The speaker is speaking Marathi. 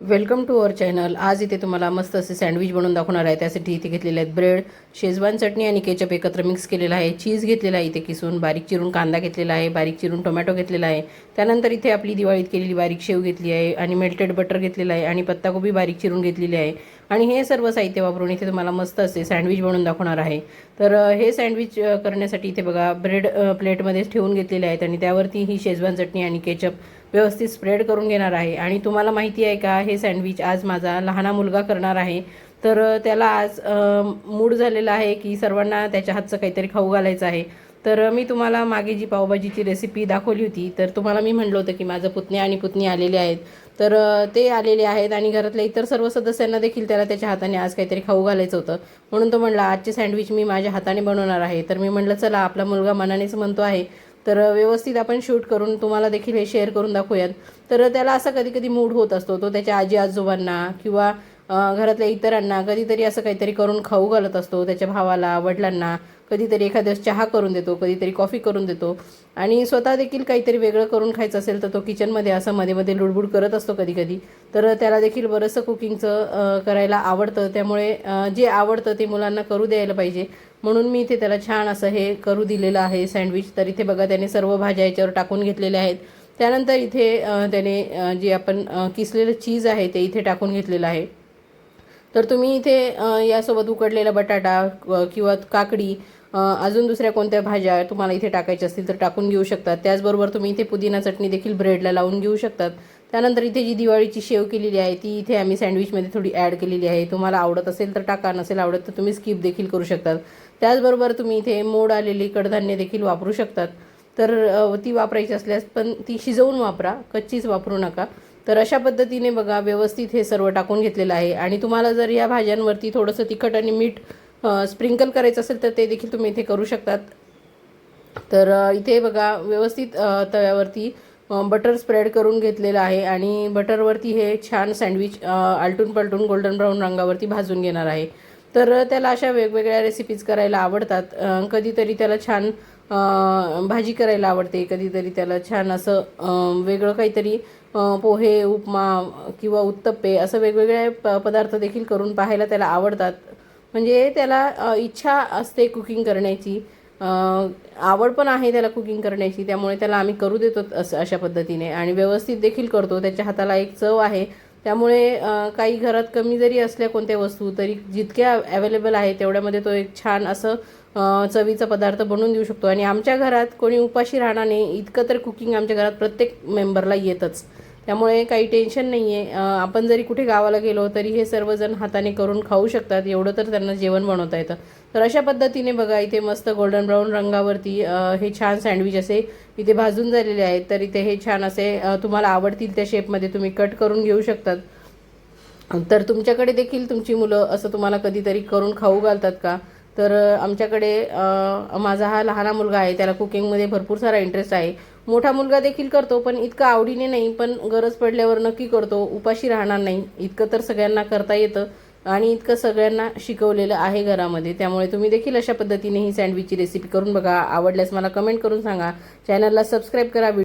वेलकम टू अवर चॅनल आज इथे तुम्हाला मस्त असे सँडविच बनवून दाखवणार आहे. त्यासाठी इथे घेतलेले आहेत ब्रेड शेजवान चटणी आणि केचप एकत्र मिक्स केलेला आहे. चीज घेतलेला आहे इथे किसून बारीक चिरून कांदा घेतलेला आहे बारीक चिरून टोमॅटो घेतलेला आहे. त्यानंतर इथे आपली दिवाळीत केलेली बारीक शेव घेतली आहे आणि मेल्टेड बटर घेतलेलं आहे आणि पत्ताकोबी बारीक चिरून घेतलेली आहे. आणि हे सर्व साहित्य वापरून इथे तुम्हाला मस्त असे सँडविच बनवून दाखवणार आहे. तर हे सँडविच करण्यासाठी इथे बघा ब्रेड प्लेटमध्येच ठेवून घेतलेले आहेत आणि त्यावरती ही शेजवान चटणी आणि केचप व्यवस्थित स्प्रेड करून घेणार आहे. आणि तुम्हाला माहिती आहे का हे सँडविच आज माझा लहाना मुलगा करणार आहे. तर त्याला आज मूड झालेला आहे की सर्वांना त्याच्या हातचं काहीतरी खाऊ घालायचं आहे. तर मी तुम्हाला मागे जी पावभाजीची रेसिपी दाखवली होती तर तुम्हाला मी म्हणलं होतं की माझं पुतणे आणि पुतणी आलेले आहेत. तर ते आलेले आहेत आणि घरातल्या इतर सर्व सदस्यांना देखील त्याला त्याच्या हाताने आज काहीतरी खाऊ घालायचं होतं. म्हणून तो म्हणला आजचे सँडविच मी माझ्या हाताने बनवणार आहे. तर मी म्हणलं चला आपला मुलगा मनानेच म्हणतो आहे तर व्यवस्थित आपण शूट करून तुम्हाला देखील हे शेअर करून दाखवूयात. तर त्याला असा कधी कधी मूड होत असतो. तो त्याच्या आजी आजोबांना किंवा घरातल्या इतरांना कधीतरी असं काहीतरी करून खाऊ घालत असतो त्याच्या भावाला वडिलांना. कधीतरी एखाद्या चहा करून देतो कधीतरी कॉफी करून देतो. आणि स्वतः देखील काहीतरी वेगळं करून खायचं असेल तर तो किचनमध्ये असं मध्ये मध्ये लुडबुड करत असतो कधी कधी तर त्याला देखील बरंचसं कुकिंगचं करायला आवडतं. त्यामुळे जे आवडतं ते मुलांना करू द्यायला पाहिजे. म्हणून मी इथे त्याला छान असं हे करू दिलेलं आहे सँडविच. तर इथे बघा त्याने सर्व भाज्या याच्यावर टाकून घेतलेल्या आहेत. त्यानंतर इथे त्याने जे आपण किसलेलं चीज आहे ते इथे टाकून घेतलेलं आहे. तर तुम्ही इथे यासोबत उकडलेला बटाटा किंवा काकडी अजून दुसऱ्या कोणत्या भाज्या तुम्हाला इथे टाकायच्या असतील तर टाकून घेऊ शकतात. त्याचबरोबर तुम्ही इथे पुदिना चटणी देखील ब्रेडला लावून घेऊ शकतात. त्यानंतर इथे जी दिवाळीची शेव केलेली आहे ती इथे आम्ही सँडविचमध्ये थोडी ॲड केलेली आहे. तुम्हाला आवडत असेल तर टाका नसेल आवडत तर तुम्ही स्किप देखील करू शकतात. त्याचबरोबर तुम्ही इथे मोड आलेली कडधान्य देखील वापरू शकतात. तर ती वापरायची असल्यास पण ती शिजवून वापरा कच्चीच वापरू नका. तर अशा पद्धतीने बघा व्यवस्थित हे सर्व टाकून घेतलेलं आहे. आणि तुम्हाला जर या भाज्यांवरती थोडंसं तिखट आणि मीठ स्प्रिंकल करायचं असेल तर ते देखील तुम्ही इथे करू शकतात. तर इथे बघा व्यवस्थित तव्यावरती बटर स्प्रेड करून घेतलेलं आहे. आणि बटरवरती हे छान सँडविच आलटून पलटून गोल्डन ब्राऊन रंगावरती भाजून घेणार आहे. तर त्याला अशा वेगवेगळ्या रेसिपीज करायला आवडतात. कधीतरी त्याला छान भाजी करायला आवडते. कधीतरी त्याला छान असं वेगळं काहीतरी पोहे उपमा किंवा उत्तप्पे असं वेगवेगळे प पदार्थ देखील करून पाहायला त्याला आवडतात. म्हणजे त्याला इच्छा असते कुकिंग करण्याची. आवड पण आहे त्याला कुकिंग करण्याची. त्यामुळे त्याला आम्ही करू देतो असं अशा पद्धतीने. आणि व्यवस्थित देखील करतो. त्याच्या हाताला एक चव आहे. त्यामुळे काही घरात कमी जरी असल्या कोणत्या वस्तू तरी जितक्या अवेलेबल आहे तेवढ्यामध्ये तो एक छान असं चवीचा पदार्थ बनवून देऊ शकतो. आणि आमच्या घरात कोणी उपाशी राहणार नाही इतकं तर कुकिंग आमच्या घरात प्रत्येक मेंबरला येतच. त्यामुळे काही टेन्शन नाही आहे आपण जरी कुठे गावाला गेलो तरी हे सर्वजण हाताने करून खाऊ शकतात. एवढं तर त्यांना जेवण बनवता येतं. तर अशा पद्धतीने बघा इथे मस्त गोल्डन ब्राऊन रंगावरती हे छान सँडविच असे इथे भाजून झालेले आहेत. तर इथे हे छान असे तुम्हाला आवडतील त्या शेपमध्ये तुम्ही कट करून घेऊ शकतात. तर तुमच्याकडे देखील तुमची मुलं असं तुम्हाला कधीतरी करून खाऊ घालतात का? तर आमच्याकडे माझा हा लहाना मुलगा आहे त्याला कुकिंगमध्ये भरपूर सारा इंटरेस्ट आहे. मोठा मुलगा देखील करतो पण इतका आवडीने नाही पण गरज पडल्यावर नक्की करतो. उपाशी राहणार नाही. इतकं तर सगळ्यांना करता येतं आणि इतकं सगळ्यांना शिकवलेलं आहे घरामध्ये. त्यामुळे तुम्ही देखील अशा पद्धतीने ही सँडविचची रेसिपी करून बघा. आवडल्यास मला कमेंट करून सांगा. चॅनलला सबस्क्राईब करा.